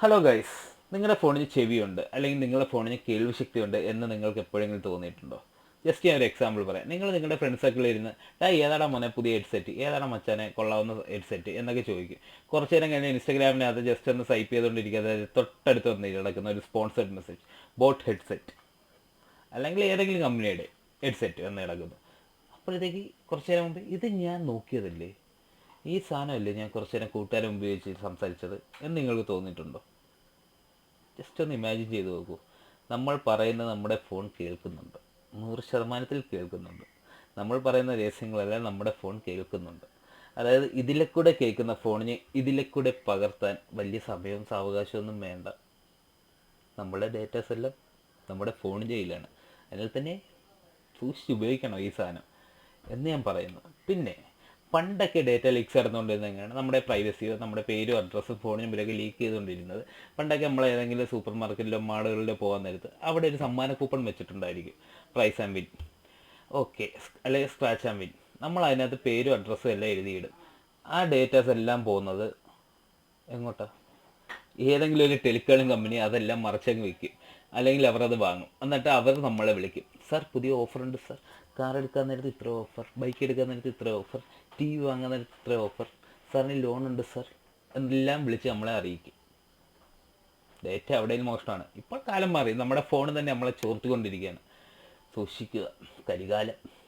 Hello guys നിങ്ങളുടെ ഫോണിന് ചെവിയുണ്ട് അല്ലെങ്കിൽ നിങ്ങളുടെ ഫോണിന് കേൾവിശക്തിയുണ്ട് എന്ന് നിങ്ങൾക്ക് എപ്പോഴെങ്കിലും തോന്നിയിട്ടുണ്ടോ? ജസ്റ്റ് ഞാൻ ഒരു എക്സാമ്പിൾ പറയാം. നിങ്ങൾ നിങ്ങളുടെ ഫ്രണ്ട് സർക്കിളിൽ ഇരുന്ന് ഡാ ഏതാടാ മോനെ പുതിയ ഹെഡ്സെറ്റ് ഏതാടാ മച്ചാനെ കൊള്ളാവുന്ന ഹെഡ്സെറ്റ് എന്നൊക്കെ ചോദിക്കും. കുറച്ച് നേരം കഴിഞ്ഞ് ഇൻസ്റ്റാഗ്രാമിനകത്ത് ജസ്റ്റ് ഒന്ന് സൈപ്പ് ചെയ്തുകൊണ്ടിരിക്കുക അതായത് തൊട്ടടുത്ത് വന്ന് കിടക്കുന്ന ഒരു സ്പോൺസേഡ് മെസ്സേജ് ബോട്ട് ഹെഡ്സെറ്റ് അല്ലെങ്കിൽ ഏതെങ്കിലും കമ്പനിയുടെ ഹെഡ്സെറ്റ് എന്ന് കിടക്കുന്നു. അപ്പോഴത്തേക്ക് കുറച്ച് നേരം മുമ്പ് ഇത് ഞാൻ നോക്കിയതല്ലേ? ഈ സാധനമല്ലേ ഞാൻ കുറച്ച് നേരം കൂട്ടുകാരെ ഉപയോഗിച്ച് സംസാരിച്ചത് എന്ന് നിങ്ങൾക്ക് തോന്നിയിട്ടുണ്ടോ? ജസ്റ്റ് ഒന്ന് ഇമാജിൻ ചെയ്ത് നോക്കൂ. നമ്മൾ പറയുന്ന നമ്മുടെ ഫോൺ കേൾക്കുന്നുണ്ട്. നൂറ് ശതമാനത്തിൽ കേൾക്കുന്നുണ്ട്. നമ്മൾ പറയുന്ന രഹസ്യങ്ങളെല്ലാം നമ്മുടെ ഫോൺ കേൾക്കുന്നുണ്ട്. അതായത് ഇതിലെ കൂടെ കേൾക്കുന്ന ഫോണിന് ഇതിലെ കൂടെ പകർത്താൻ വലിയ സമയവും സാവകാശമൊന്നും വേണ്ട. നമ്മുടെ ഡേറ്റാസ് എല്ലാം നമ്മുടെ ഫോണിന്റെ കയ്യിലാണ്. അതിനാൽ തന്നെ സൂക്ഷിച്ച് ഉപയോഗിക്കണം ഈ സാധനം എന്ന് ഞാൻ പറയുന്നു. പിന്നെ പണ്ടൊക്കെ ഡേറ്റ ലീക്സ് നടന്നുകൊണ്ടിരുന്നത് നമ്മുടെ പ്രൈവസി നമ്മുടെ പേരും അഡ്രസ്സും ഫോൺ നമ്പരൊക്കെ ലീക്ക് ചെയ്തുകൊണ്ടിരുന്നത്. പണ്ടൊക്കെ നമ്മൾ ഏതെങ്കിലും സൂപ്പർ മാർക്കറ്റിലോ മാളുകളിലോ പോകാൻ നേരത്ത് അവിടെ ഒരു സമ്മാന കൂപ്പൺ വെച്ചിട്ടുണ്ടായിരിക്കും. പ്രൈസ് ആൻഡ് വിൻ ഓക്കെ അല്ലെങ്കിൽ സ്ക്രാച്ച് ആൻഡ് വിൻ നമ്മൾ അതിനകത്ത് പേരും അഡ്രസ്സും എല്ലാം എഴുതിയിടും. ആ ഡേറ്റാസ് എല്ലാം പോകുന്നത് എങ്ങോട്ടാ? ഏതെങ്കിലും ഒരു ടെലികോളിംഗ് കമ്പനി അതെല്ലാം മറച്ചങ്ങ് വയ്ക്കും അല്ലെങ്കിൽ അവരത് വാങ്ങും. എന്നിട്ട് അവർ നമ്മളെ വിളിക്കും. സാർ പുതിയ ഓഫർ ഉണ്ട് സാർ. കാർ എടുക്കാൻ നേരത്ത് ഇത്ര ഓഫർ ബൈക്ക് എടുക്കാൻ നേരത്ത് ഇത്ര ഓഫർ ടി വി വാങ്ങാൻ നേരത്ത് ഇത്ര ഓഫർ. സാറിന് ലോൺ ഉണ്ട് സാർ. എന്നെല്ലാം വിളിച്ച് നമ്മളെ അറിയിക്കും. ഡേറ്റ അവിടെയും മോശമാണ് ഇപ്പോൾ കാലം മാറി. നമ്മുടെ ഫോൺ തന്നെ നമ്മളെ ചോർത്തിക്കൊണ്ടിരിക്കുകയാണ്. സൂക്ഷിക്കുക. കരികാലം